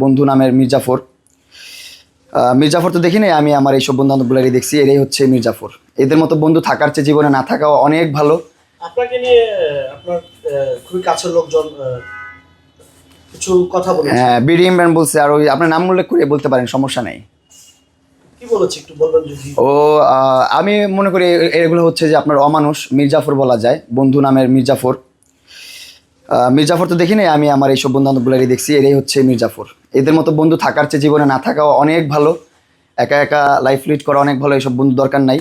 বন্ধু নামের মির্জাফর। মির্জাফর তো দেখি নাই আমি আমার এইসব বন্ধু বান্ধবগুলারই দেখছি এরাই হচ্ছে মির্জাফর। এদের মতো বন্ধু থাকার চেয়ে জীবনে না থাকাও অনেক ভালো। আপনাকে নিয়ে আপনার খুবই কাছের লোকজন কিছু কথা বলেছে। হ্যাঁ বিডি ইমরান বলছে আর ওই আপনার নাম উল্লেখ করে বলতে পারেন সমস্যা নেই। কি বলেছে একটু বলবেন যদি? ও আমি মনে করি এগুলো হচ্ছে যে আপনার অমানুষ মির্জাফর বলা যায় বন্ধু নামের মির্জাফর। মির্জাফর তো দেখি নাই আমি আমার এইসব বন্ধু বান্ধবগুলারই দেখছি এরাই হচ্ছে মির্জাফর। এদের মতো বন্ধু থাকার চেয়ে জীবনে না থাকাও অনেক ভালো। একা একা লাইফ লিড করা অনেক ভালো এইসব বন্ধু দরকার নাই।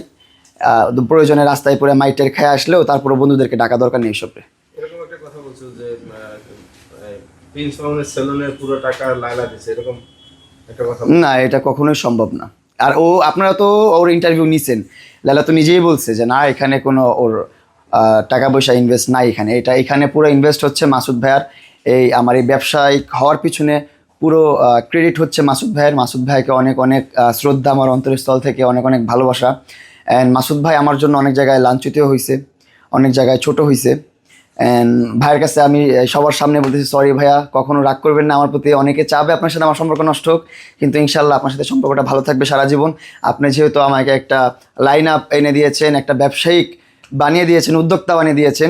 প্রয়োজনে রাস্তায় পরে মাইটের খেয়ে আসলেও তারপরে বন্ধুদেরকে ডাকা দরকার নেই এইসবে এরকম একটা কথা বলছো যে প্রিন্স মামুনের সেলুনের পুরো টাকা লাইলা দিছে এরকম একটা কথা না এটা কখনোই সম্ভব না। আর ও আপনারা তো ওর ইন্টারভিউ নিছেন। লালা তো নিজেই বলছে যে না এখানে কোনো ওর টাকা পয়সা ইনভেস্ট নাই এখানে। এটা এখানে পুরো ইনভেস্ট হচ্ছে মাসুদ ভাইয়ার। এই আমার এই ব্যবসায়িক হওয়ার পিছনে পুরো ক্রেডিট হচ্ছে মাসুদ ভাইয়ের। মাসুদ ভাইকে অনেক অনেক শ্রদ্ধা আমার অন্তরস্থল থেকে, অনেক অনেক ভালোবাসা। অ্যান্ড মাসুদ ভাই আমার জন্য অনেক জায়গায় লাঞ্ছিত হয়েছে অনেক জায়গায় ছোট হয়েছে অ্যান্ড ভাইয়ের কাছে আমি সবার সামনে বলতেছি সরি ভাইয়া, কখনো রাগ করবেন না আমার প্রতি। অনেকে চাবে আপনার সাথে আমার সম্পর্ক নষ্ট হোক, কিন্তু ইনশাল্লাহ আপনার সাথে সম্পর্কটা ভালো থাকবে সারা জীবন। আপনি যেহেতু আমাকে একটা লাইন আপ এনে দিয়েছেন, একটা ব্যবসায়িক বানিয়ে দিয়েছেন, উদ্যোক্তা বানিয়ে দিয়েছেন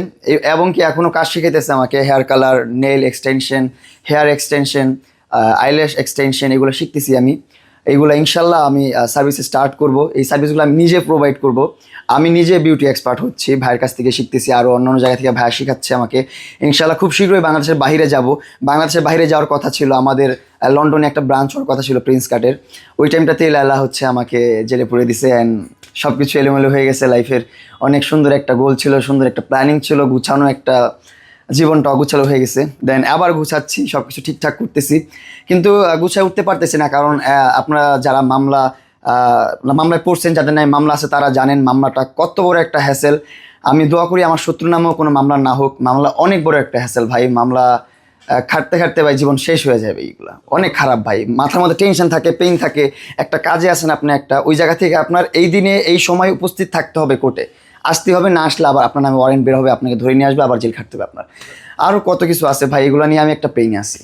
এবং কি এখনও কাজ শিখাইতেছে আমাকে hair colour nail extension hair extension eyelash extension এগুলো শিখতেছি আমি। এইগুলো ইনশাল্লাহ আমি সার্ভিস স্টার্ট করব। এই সার্ভিসগুলো আমি নিজে প্রোভাইড করব। আমি নিজে বিউটি এক্সপার্ট হচ্ছি, ভাইয়ের কাছ থেকে শিখতেছি আরও অন্য অন্য জায়গা থেকে ভাইয়া শেখাচ্ছে আমাকে। ইনশাল্লাহ খুব শীঘ্রই বাংলাদেশের বাইরে যাব। বাংলাদেশের বাইরে যাওয়ার কথা ছিল, আমাদের লন্ডনে একটা ব্রাঞ্চ হওয়ার কথা ছিল প্রিন্স কাটের ওই টাইমটাতে লালা হচ্ছে আমাকে জেলে পুরে দিছে অ্যান্ড সব কিছু এলোমেলো হয়ে গেছে লাইফের অনেক সুন্দর একটা গোল ছিল, সুন্দর একটা প্ল্যানিং ছিল, গুছানো একটা জীবনটা অগুছালো হয়ে গেছে। দেন আবার গুছাচ্ছি সব কিছু ঠিকঠাক করতেছি। কিন্তু গুছায় উঠতে পারতেছি না কারণ আপনারা যারা মামলা মামলায় পড়ছেন, যাদের নাই মামলা আছে তারা জানেন মামলাটা কত বড় একটা হ্যাসেল আমি দোয়া করি আমার শত্রু নামেও কোনো মামলা না হোক। মামলা অনেক বড় একটা হ্যাসেল ভাই। মামলা খাটতে খাটতে ভাই জীবন শেষ হয়ে যাবে এইগুলা। অনেক খারাপ ভাই। মাথার মধ্যে টেনশন থাকে পেইন থাকে। একটা কাজে আসেন আপনি একটা, ওই জায়গা থেকে আপনার এই দিনে, এই সময় উপস্থিত থাকতে হবে কোর্টে। আসতে হবে, না আসলে আবার আপনার নামে ওয়ারেন্ট বের হবে, আপনাকে ধরে নিয়ে আসবে, আবার জেল খাটতে হবে আপনার। আরও কত কিছু আছে ভাই, এগুলো নিয়ে আমি একটা পেইনে আছি।